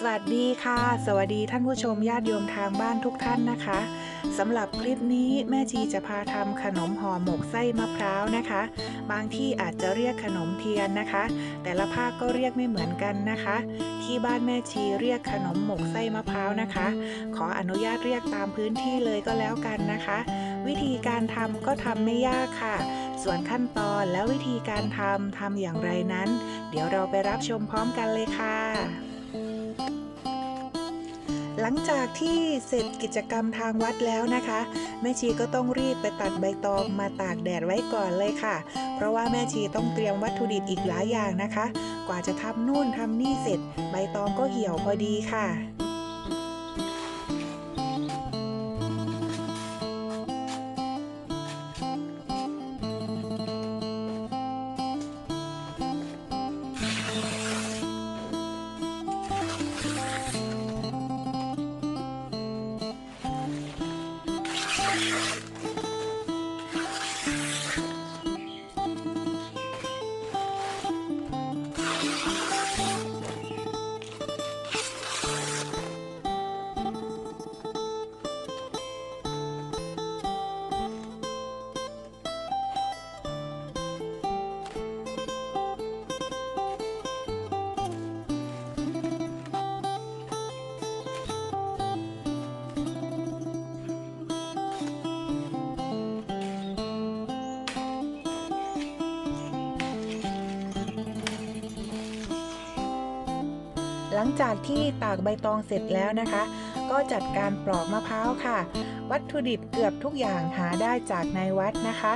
สวัสดีค่ะ สวัสดีท่านผู้ชมญาติโยมทางบ้านทุกท่านนะคะสำหรับคลิปนี้แม่ชีจะพาทำขนมห่อหมกไส้มะพร้าวนะคะ บางที่อาจจะเรียกขนมเทียนนะคะ แต่ละภาคก็เรียกไม่เหมือนกันนะคะ ที่บ้านแม่ชีเรียกขนมหมกไส้มะพร้าวนะคะ ขออนุญาตเรียกตามพื้นที่เลยก็แล้วกันนะคะ วิธีการทำก็ทำไม่ยากค่ะ ส่วนขั้นตอนและวิธีการทำทำอย่างไรนั้น เดี๋ยวเราไปรับชมพร้อมกันเลยค่ะ หลังจากที่เสร็จกิจกรรมทางวัดแล้วนะคะ แม่ชีก็ต้องรีบไปตัดใบตองมาตากแดดไว้ก่อนเลยค่ะ เพราะว่าแม่ชีต้องเตรียมวัตถุดิบอีกหลายอย่างนะคะ กว่าจะทำนู่นทำนี่เสร็จ ใบตองก็เหี่ยวพอดีค่ะ งจากที่ตากใบตองเสร็จแล้วนะคะ ก็จัดการปลอกมะพร้าวค่ะ วัตถุดิบเกือบทุกอย่างหาได้จากในวัดนะคะ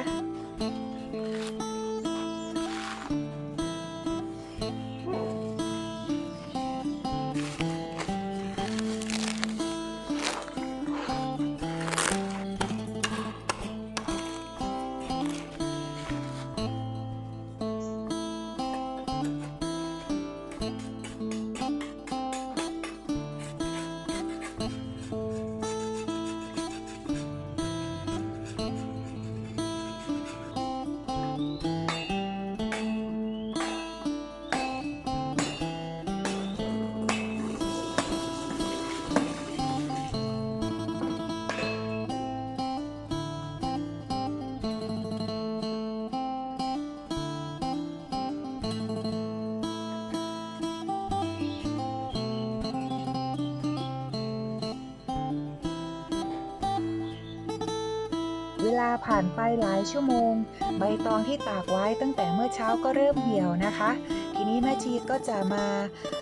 ลาผ่านไปหลายชั่วโมง ใบตองที่ตากไว้ตั้งแต่เมื่อเช้าก็เริ่มเหี่ยวนะคะ ทีนี้แม่ชีก็จะมา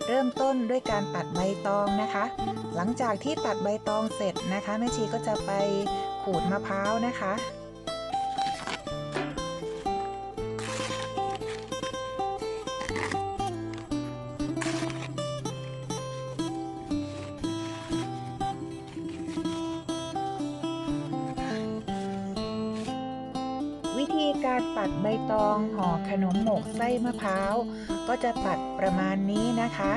เริ่มต้นด้วยการตัดใบตองนะคะ หลังจากที่ตัดใบตองเสร็จนะคะแม่ชีก็จะไปขูดมะพร้าวนะคะ ปัดใบตองห่อขนมหมกไส้มะพร้าว ก็จะตัดประมาณนี้นะคะ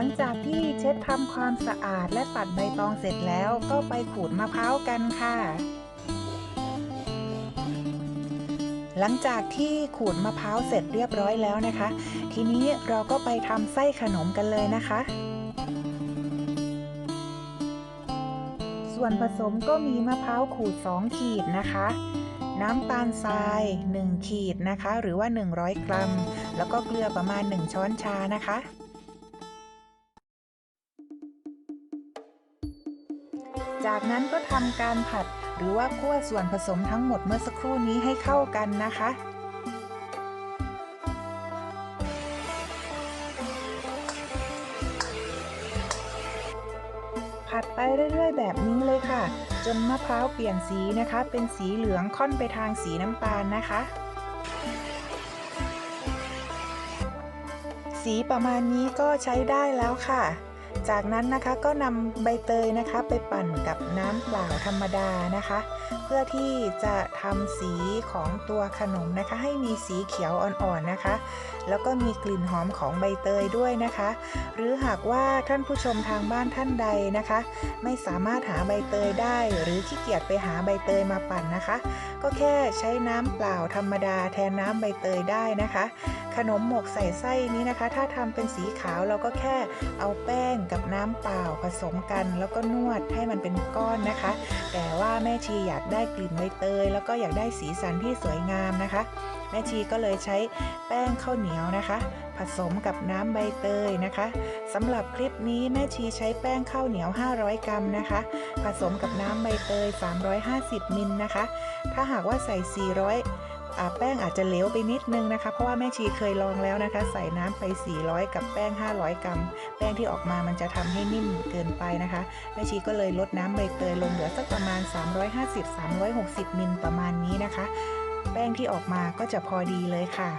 ลังจากที่เช็ดทำความสะอาดและตัดใบตองเสร็จแล้วก็ไปขูดมะพร้าวกันค่ะ หลังจากที่ขูดมะพร้าวเสร็จเรียบร้อยแล้วนะคะ ทีนี้เราก็ไปทำไส้ขนมกันเลยนะคะ ส่วนผสมก็มีมะพร้าวขูด 2 ขีดนะคะน้ำตาลทราย 1 ขีดนะคะ หรือว่า 100 กรัม แล้วก็เกลือประมาณ 1 ช้อนชานะคะ จากนั้นก็ทำการผัด หรือว่าคั่วส่วนผสมทั้งหมดเมื่อสักครู่นี้ให้เข้ากันนะคะผัดไปเรื่อยๆ แบบนี้เลยค่ะ จนมะพร้าวเปลี่ยนสีนะคะ เป็นสีเหลืองค่อนไปทางสีน้ำตาลนะคะ สีประมาณนี้ก็ใช้ได้แล้วค่ะ จากนั้นนะคะก็นำใบเตยนะคะไปปั่นกับน้ำเปล่าธรรมดานะคะ เพื่อที่จะทำสีของตัวขนมนะคะ ให้มีสีเขียวอ่อนๆนะคะ แล้วก็มีกลิ่นหอมของใบเตยด้วยนะคะ หรือหากว่าท่านผู้ชมทางบ้านท่านใดนะคะ ไม่สามารถหาใบเตยได้ หรือขี้เกียจไปหาใบเตยมาปั่นนะคะ ก็แค่ใช้น้ำเปล่าธรรมดาแทนน้ำใบเตยได้นะคะ ขนมหมกใส่ไส้นี้นะคะ ถ้าทำเป็นสีขาวเราก็แค่เอาแป้งกับน้ำเปล่าผสมกัน แล้วก็นวดให้มันเป็นก้อนนะคะ แต่ว่าแม่ชีอยากได้กลิ่นใบเตย แล้วก็อยากได้สีสันที่สวยงามนะคะ แม่ชีก็เลยใช้แป้งข้าวเหนียวนะคะ ผสมกับน้ำใบเตยนะคะสำหรับคลิปนี้แม่ชีใช้แป้งข้าวเหนียว 500 กรัมนะคะ ผสมกับน้ำใบเตย 350มิลนะคะ ถ้าหากว่าใส่ 400 แป้งอาจจะเหลวไปนิดนึงนะคะ เพราะว่าแม่ชีเคยลองแล้วนะคะ ใส่น้ำไป 400 กับแป้ง 500 กรัม แป้งที่ออกมามันจะทำให้นิ่มเกินไปนะคะ แม่ชีก็เลยลดน้ำใบเตยลงเหลือสักประมาณ 350-360 มิลประมาณนี้นะคะ แป้งที่ออกมาก็จะพอดีเลยค่ะ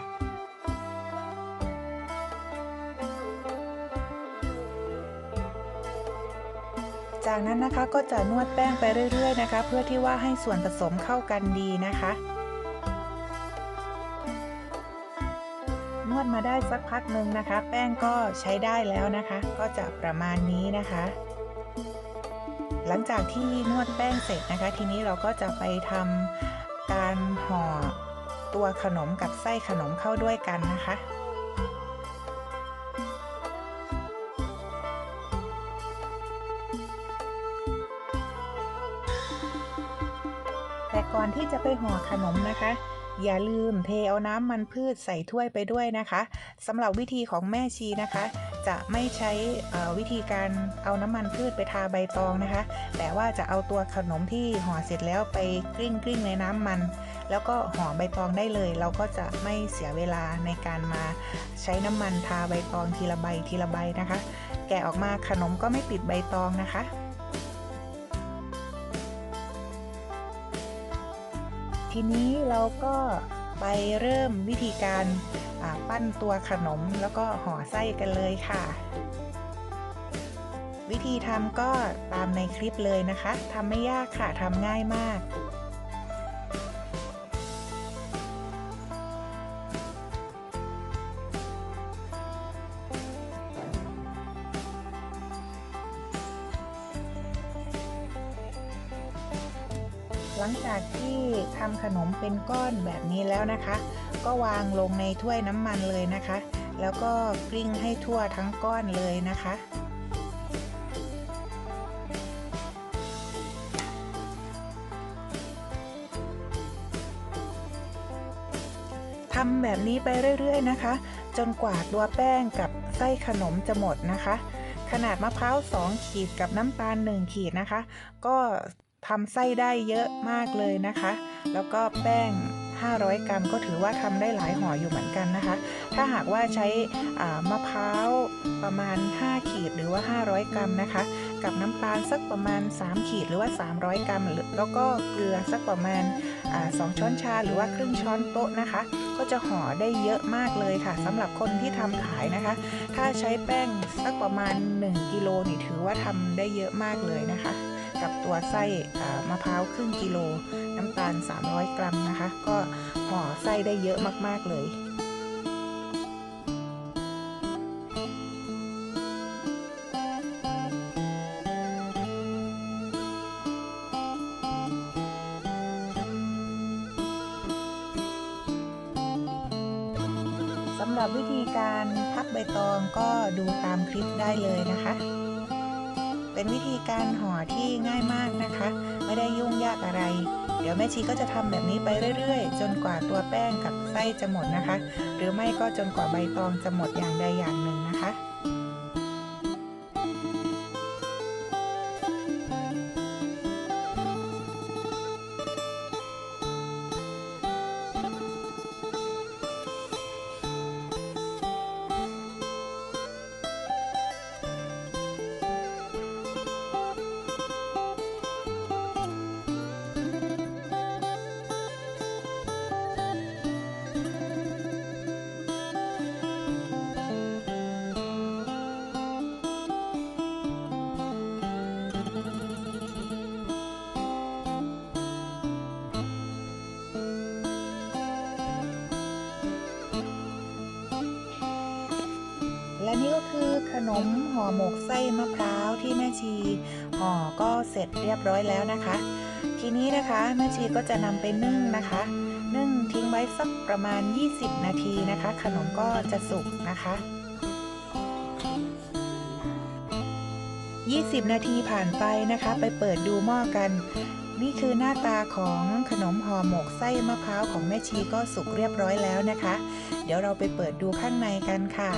จากนั้นนะคะก็จะนวดแป้งไปเรื่อย ๆ นะคะ เพื่อที่ว่าให้ส่วนผสมเข้ากันดีนะคะ มาได้สักพักหนึ่งนะคะ แป้งก็ใช้ได้แล้วนะคะ ก็จะประมาณนี้นะคะ หลังจากที่นวดแป้งเสร็จนะคะ ทีนี้เราก็จะไปทำการห่อตัวขนมกับไส้ขนมเข้าด้วยกันนะคะแต่ก่อนที่จะไปห่อขนมนะคะ อย่าลืมเทเอาน้ำมันพืชใส่ถ้วยไปด้วยนะคะสำหรับวิธีของแม่ชีนะคะ จะไม่ใช่วิธีการเอาน้ำมันพืชไปทาใบตองนะคะ แต่ว่าจะเอาตัวขนมที่ห่อเสร็จแล้วไปกลิ้งกลิ้งในน้ำมัน แล้วก็ห่อใบตองได้เลย เราก็จะไม่เสียเวลาในการมาใช้น้ำมันทาใบตองทีละใบทีละใบนะคะ แกะออกมาขนมก็ไม่ติดใบตองนะคะ ทีนี้เราก็ไปเริ่มวิธีการปั้นตัวขนมแล้วก็ห่อไส้กันเลยค่ะ วิธีทำก็ตามในคลิปเลยนะคะทำไม่ยากค่ะทำง่ายมาก หลังจากที่ทำขนมเป็นก้อนแบบนี้แล้วนะคะ ก็วางลงในถ้วยน้ำมันเลยนะคะ แล้วก็กลิ้งให้ทั่วทั้งก้อนเลยนะคะทำแบบนี้ไปเรื่อยๆนะคะ จนกว่าตัวแป้งกับไส้ขนมจะหมดนะคะ ขนาดมะพร้าว2ขีดกับน้ำตาล1ขีดนะคะ ก็ ทำไส้ได้เยอะมากเลยนะคะ แล้วก็แป้ง 500 กรัมก็ถือว่าทำได้หลายห่ออยู่เหมือนกันนะคะ ถ้าหากว่าใช้มะพร้าวประมาณ 5 ขีดหรือว่า 500 กรัมนะคะ กับน้ำตาลสักประมาณ 3 ขีดหรือว่า 300 กรัม แล้วก็เกลือสักประมาณา2ช้อนชาหรือว่าครึ่งช้อนโต๊ะนะคะ ก็จะห่อได้เยอะมากเลยค่ะสำหรับคนที่ทำขายนะคะ ถ้าใช้แป้งสักประมาณ 1 กิโลนี่ถือว่าทำได้เยอะมากเลยนะคะ กับตัวไส้มะพร้าวครึ่งกิโล น้ำตาล 300 กรัมนะคะ ก็ห่อไส้ได้เยอะมากๆเลยสำหรับวิธีการพับใบตองก็ดูตามคลิปได้เลยนะคะ เป็นวิธีการห่อที่ง่ายมากนะคะ ไม่ได้ยุ่งยากอะไร เดี๋ยวแม่ชีก็จะทำแบบนี้ไปเรื่อยๆ จนกว่าตัวแป้งกับไส้จะหมดนะคะ หรือไม่ก็จนกว่าใบตองจะหมดอย่างใดอย่างหนึ่งนะคะ นมห่อหมกไส้มะพร้าวที่แม่ชีห่อก็เสร็จเรียบร้อยแล้วนะคะ ทีนี้นะคะแม่ชีก็จะนำไปนึ่งนะคะ นึ่งทิ้งไว้สักประมาณ 20 นาทีนะคะ ขนมก็จะสุกนะคะ20 นาทีผ่านไปนะคะ ไปเปิดดูหม้อกัน นี่คือหน้าตาของขนมห่อหมกไส้มะพร้าวของแม่ชีก็สุกเรียบร้อยแล้วนะคะ เดี๋ยวเราไปเปิดดูข้างในกันค่ะ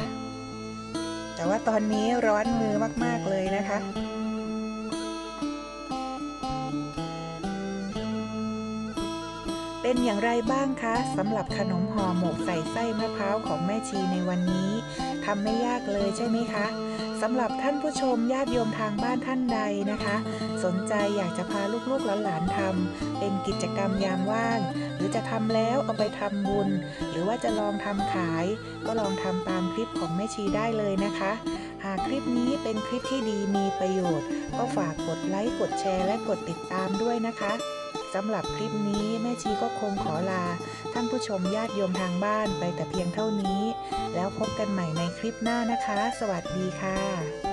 แต่ว่าตอนนี้ร้อนมือมาก ๆ เลยนะคะเป็นอย่างไรบ้างคะสำหรับขนมห่อหมกใส่ไส้มะพร้าวของแม่ชีในวันนี้ทำไม่ยากเลยใช่ไหมคะสำหรับท่านผู้ชมญาติโยมทางบ้านท่านใดนะคะ สนใจอยากจะพาลูกๆหลานๆทำเป็นกิจกรรมยามว่าง จะทำแล้วเอาไปทำบุญ หรือว่าจะลองทำขาย ก็ลองทำตามคลิปของแม่ชีได้เลยนะคะ หากคลิปนี้เป็นคลิปที่ดีมีประโยชน์ ก็ฝากกดไลค์กดแชร์และกดติดตามด้วยนะคะสำหรับคลิปนี้แม่ชีก็คงขอลา ท่านผู้ชมญาติโยมทางบ้านไปแต่เพียงเท่านี้ แล้วพบกันใหม่ในคลิปหน้านะคะ สวัสดีค่ะ